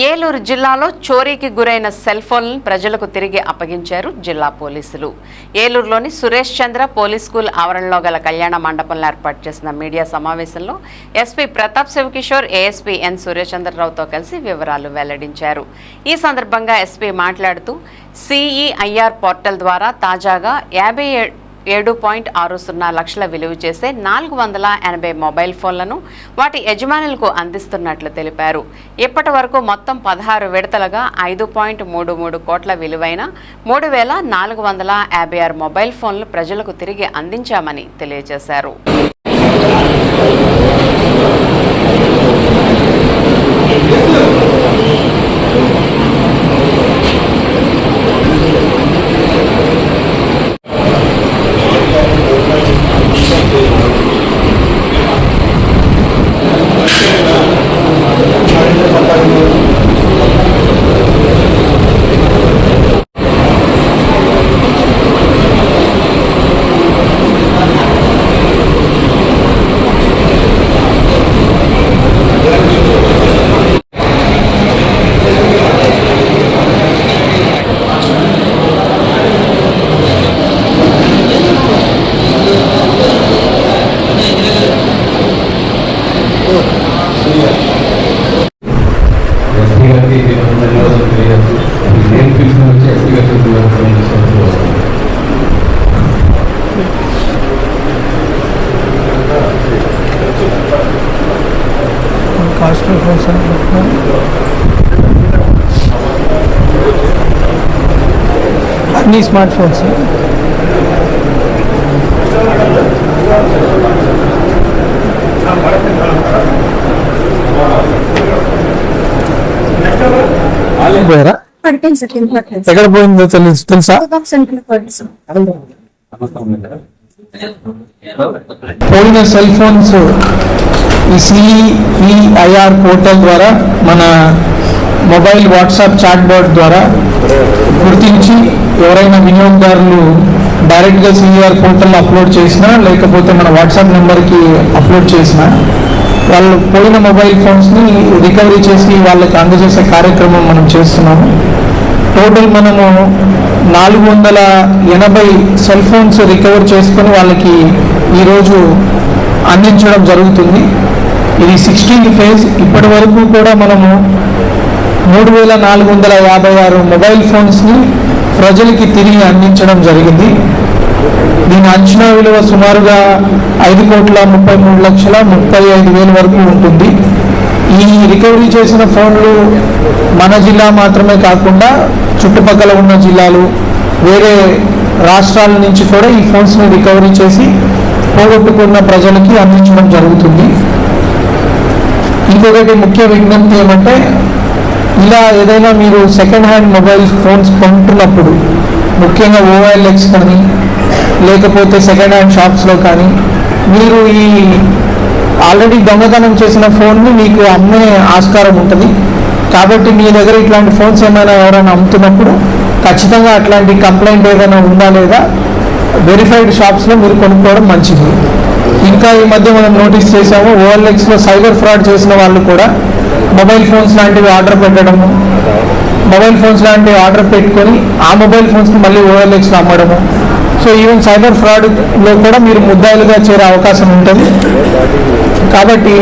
ఏలూరు జిల్లాలో చోరీకి గురైన సెల్ ఫోన్లను ప్రజలకు తిరిగి అప్పగించారు జిల్లా పోలీసులు. ఏలూరులోని సురేష్ చంద్ర పోలీస్ స్కూల్ ఆవరణలో గల కళ్యాణ మండపంలో ఏర్పాటు చేసిన మీడియా సమావేశంలో SP Pratap Shivakishore ASP N Suresh కలిసి వివరాలు వెల్లడించారు. ఈ సందర్భంగా ఎస్పీ మాట్లాడుతూ సిఈఐఆర్ పోర్టల్ ద్వారా తాజాగా యాభై ఏడు పాయింట్ ఆరు సున్నా లక్షల విలువ చేసే నాలుగు వందల ఎనభై మొబైల్ ఫోన్లను వాటి యజమానులకు అందిస్తున్నట్లు తెలిపారు. ఇప్పటి వరకు మొత్తం పదహారు విడతలుగా ఐదు పాయింట్ మూడు మూడు కోట్ల విలువైన మూడు వేల నాలుగు వందల యాభై ఆరు మొబైల్ ఫోన్లు ప్రజలకు తిరిగి అందించామని తెలియజేశారు. వచ్చి ఫోన్ అన్ని స్మార్ట్ ఫోన్స్ పోయారా? పడిపోయింది సార్ కింద పడిపోయింది ఎక్కడ పోయిందో తెలుసు తెలుసా? సెంటర్ పడింది సార్ పోయిన సెల్ ఫోన్స్ ఈ సిఈఐఆర్ పోర్టల్ ద్వారా మన మొబైల్ వాట్సాప్ చాట్ బోర్డ్ ద్వారా గుర్తించి ఎవరైనా వినియోగదారులు డైరెక్ట్గా సిఈఆర్ పోర్టల్ అప్లోడ్ చేసినా లేకపోతే మన వాట్సాప్ నెంబర్కి అప్లోడ్ చేసినా వాళ్ళు పోయిన మొబైల్ ఫోన్స్ని రికవరీ చేసి వాళ్ళకి అందజేసే కార్యక్రమం మనం చేస్తున్నాము. టోటల్ మనము నాలుగు వందల ఎనభై సెల్ ఫోన్స్ రికవర్ చేసుకొని వాళ్ళకి ఈరోజు అందించడం జరుగుతుంది. ఇది సిక్స్టీన్త్ ఫేజ్. ఇప్పటి వరకు కూడా మనము మూడు వేల నాలుగు వందల యాభై ఆరు మొబైల్ ఫోన్స్ని ప్రజలకి తిరిగి అందించడం జరిగింది. దీని అంచనా విలువ సుమారుగా ఐదు కోట్ల ముప్పై మూడు లక్షల ముప్పై ఐదు వేల వరకు ఉంటుంది. ఈ రికవరీ చేసిన ఫోన్లు మన జిల్లా మాత్రమే కాకుండా చుట్టుపక్కల ఉన్న జిల్లాలు వేరే రాష్ట్రాల నుంచి కూడా ఈ ఫోన్స్ని రికవరీ చేసి పోగొట్టుకున్న ప్రజలకి అందించడం జరుగుతుంది. ఇంకొకటి ముఖ్య విజ్ఞప్తి ఏమంటే ఇలా ఏదైనా మీరు సెకండ్ హ్యాండ్ మొబైల్ ఫోన్స్ కొంటున్నప్పుడు ముఖ్యంగా ఓఎల్ఎక్స్ కానీ లేకపోతే సెకండ్ హ్యాండ్ షాప్స్లో కానీ మీరు ఈ ఆల్రెడీ దొంగతనం చేసిన ఫోన్ని మీకు అమ్మే ఆస్కారం ఉంటుంది. కాబట్టి మీ దగ్గర ఇట్లాంటి ఫోన్స్ ఏమైనా ఎవరైనా అమ్ముతున్నప్పుడు ఖచ్చితంగా అట్లాంటి కంప్లైంట్ ఏదైనా ఉందా లేదా వెరిఫైడ్ షాప్స్లో మీరు కొనుక్కోవడం మంచిది. ఇంకా ఈ మధ్య మనం నోటీస్ చేసాము ఓఎల్ఎక్స్లో సైబర్ ఫ్రాడ్ చేసిన వాళ్ళు కూడా మొబైల్ ఫోన్స్ లాంటివి ఆర్డర్ పెట్టడము మొబైల్ ఫోన్స్ లాంటివి ఆర్డర్ పెట్టుకొని ఆ మొబైల్ ఫోన్స్ని మళ్ళీ ఓఎల్ఎక్స్లో అమ్మడము సో ఈవెన్ సైబర్ ఫ్రాడ్లో కూడా మీరు ముద్దాయిలుగా చేరే అవకాశం ఉంటుంది. కాబట్టి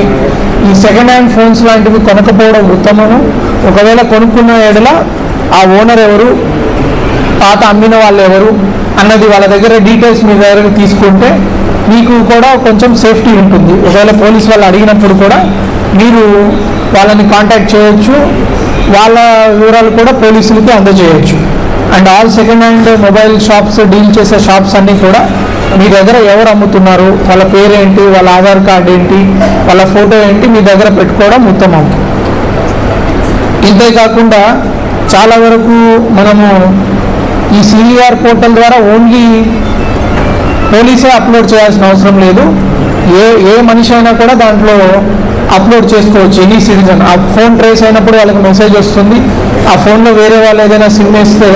ఈ సెకండ్ హ్యాండ్ ఫోన్స్ లాంటివి కొనకపోవడం ఉత్తమము. ఒకవేళ కొనుక్కున్న ఏడల ఆ ఓనర్ ఎవరు పాత అమ్మిన వాళ్ళు ఎవరు అన్నది వాళ్ళ దగ్గర డీటెయిల్స్ మీ దగ్గర తీసుకుంటే మీకు కూడా కొంచెం సేఫ్టీ ఉంటుంది. ఒకవేళ పోలీస్ వాళ్ళు అడిగినప్పుడు కూడా మీరు వాళ్ళని కాంటాక్ట్ చేయొచ్చు. వాళ్ళ వివరాలు కూడా పోలీసులకి అందజేయచ్చు. And all second hand mobile shops deal చేసే షాప్స్ అన్నీ కూడా మీ దగ్గర ఎవరు అమ్ముతున్నారు? వాళ్ళ పేరేంటి? వాళ్ళ ఆధార్ కార్డు ఏంటి? వాళ్ళ ఫోటో ఏంటి? మీ దగ్గర పెట్టుకోవడం ఉత్తమం. ఇంతే కాకుండా చాలా వరకు మనము ఈ సిఈఆర్ పోర్టల్ ద్వారా ఓన్లీ పోలీసే అప్లోడ్ చేయాల్సిన అవసరం లేదు. ఏ ఏ మనిషి అయినా కూడా దాంట్లో అప్లోడ్ చేసుకోవచ్చు. ఎనీ సిటిజన్ ఆ ఫోన్ ట్రేస్ అయినప్పుడు వాళ్ళకి మెసేజ్ వస్తుంది. ఆ ఫోన్లో వేరే వాళ్ళు ఏదైనా సిమ్ వేస్తే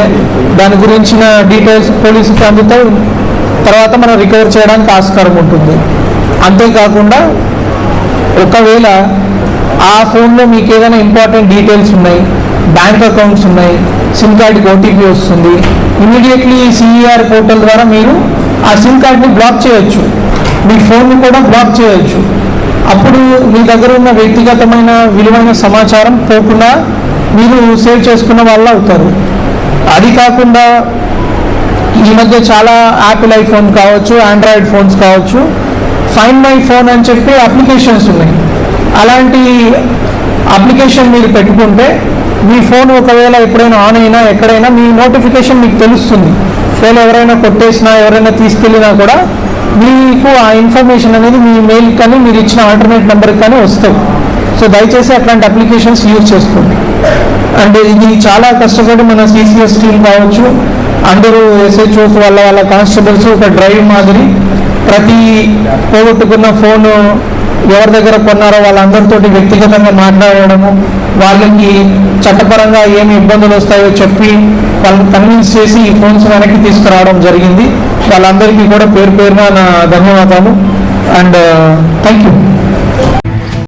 దాని గురించిన డీటెయిల్స్ పోలీసుకి అందుతాయి తర్వాత మనం రికవర్ చేయడానికి ఆస్కారం ఉంటుంది. అంతేకాకుండా ఒకవేళ ఆ ఫోన్లో మీకు ఏదైనా ఇంపార్టెంట్ డీటెయిల్స్ ఉన్నాయి బ్యాంక్ అకౌంట్స్ ఉన్నాయి సిమ్ కార్డ్కి ఓటీపీ వస్తుంది ఇమీడియట్లీ సిఈఆర్ పోర్టల్ ద్వారా మీరు ఆ సిమ్ కార్డ్ని బ్లాక్ చేయొచ్చు. మీ ఫోన్ని కూడా బ్లాక్ చేయొచ్చు. అప్పుడు మీ దగ్గర ఉన్న వ్యక్తిగతమైన విలువైన సమాచారం పోకుండా మీరు సేవ్ చేసుకున్న వాళ్ళు అవుతారు. అది కాకుండా ఈ మధ్య చాలా యాపిల్ ఐఫోన్ కావచ్చు ఆండ్రాయిడ్ ఫోన్స్ కావచ్చు ఫైన్ మై ఫోన్ అని చెప్పి అప్లికేషన్స్ ఉన్నాయి. అలాంటి అప్లికేషన్ మీరు పెట్టుకుంటే మీ ఫోన్ ఒకవేళ ఎప్పుడైనా ఆన్ అయినా ఎక్కడైనా మీ నోటిఫికేషన్ మీకు తెలుస్తుంది. ఫోన్ ఎవరైనా కొట్టేసినా ఎవరైనా తీసుకెళ్ళినా కూడా మీకు ఆ ఇన్ఫర్మేషన్ అనేది మీ మెయిల్ కానీ మీరు ఇచ్చిన ఆల్టర్నేట్ నెంబర్కి కానీ వస్తాయి. సో దయచేసి అట్లాంటి అప్లికేషన్స్ యూజ్ చేసుకోండి. అండ్ ఇది చాలా కష్టపడి మన సిసిఎస్ టీం కావచ్చు అందరూ ఎస్హెచ్ఓస్ వాళ్ళ వాళ్ళ కానిస్టేబుల్స్ ఒక డ్రైవ్ మాదిరి ప్రతి పోగొట్టుకున్న ఫోన్ ఎవరి దగ్గర కొన్నారో వాళ్ళందరితోటి వ్యక్తిగతంగా మాట్లాడడము వాళ్ళకి చట్టపరంగా ఏమి ఇబ్బందులు వస్తాయో చెప్పి వాళ్ళని కన్విన్స్ చేసి ఈ ఫోన్స్ వెనక్కి తీసుకురావడం జరిగింది. వాళ్ళందరికీ కూడా పేరు పేరున నా ధన్యవాదాలు. And uh, thank you